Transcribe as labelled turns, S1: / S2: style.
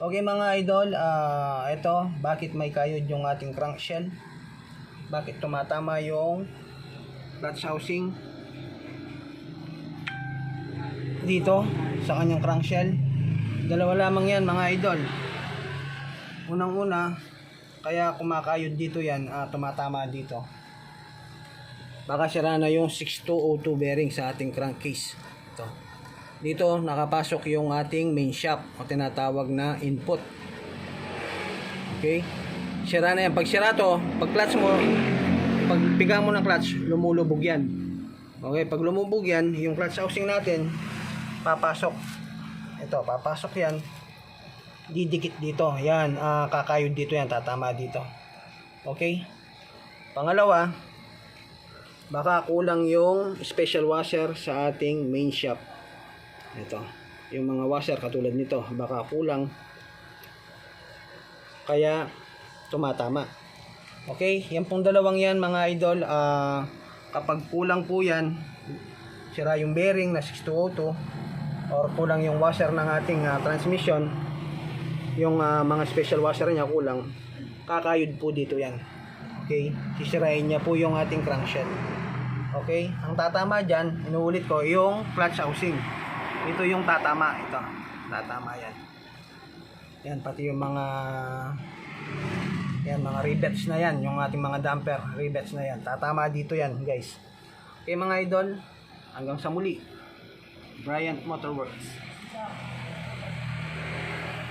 S1: Okay mga idol, ah ito, bakit may kayod yung ating crankshell? Bakit tumatama yung clutch housing dito sa kanyang crankshell? Dalawa lamang yan mga idol. Unang-una, kaya kumakayod dito yan, ah, tumatama dito. Baka sira na yung 6202 bearing sa ating crankcase. Ito. Dito nakapasok yung ating main shaft o tinatawag na input. Okay? Sira na yan. Pag sira to, pag clutch mo, pag piga mo ng clutch, lumulubog yan. Okay, pag lumubog yan, yung clutch housing natin, papasok. Ito, papasok yan. Didikit dito. Yan, ah, kakayod dito yan. Tatama dito. Okay? Pangalawa, baka kulang yung special washer sa ating main shaft. Ito. Yung mga washer katulad nito, baka kulang. Kaya tumatama. Okay, yan pong dalawang yan mga idol. ah kapag kulang po yan, sira yung bearing na 6202 or kulang yung washer ng ating ah, transmission, yung ah, mga special washer niya kulang, kakayod po dito yan. Okay, sisirain niya po yung ating crankshaft. Okay, ang tatama dyan, inuulit ko, yung clutch housing. Ito yung tatama, ito. Tatama yan. Yan, pati yung mga yan, mga rivets na yan, yung ating mga damper, rivets na yan. Tatama dito yan, guys. Okay mga idol, hanggang sa muli. Bryant Motorworks.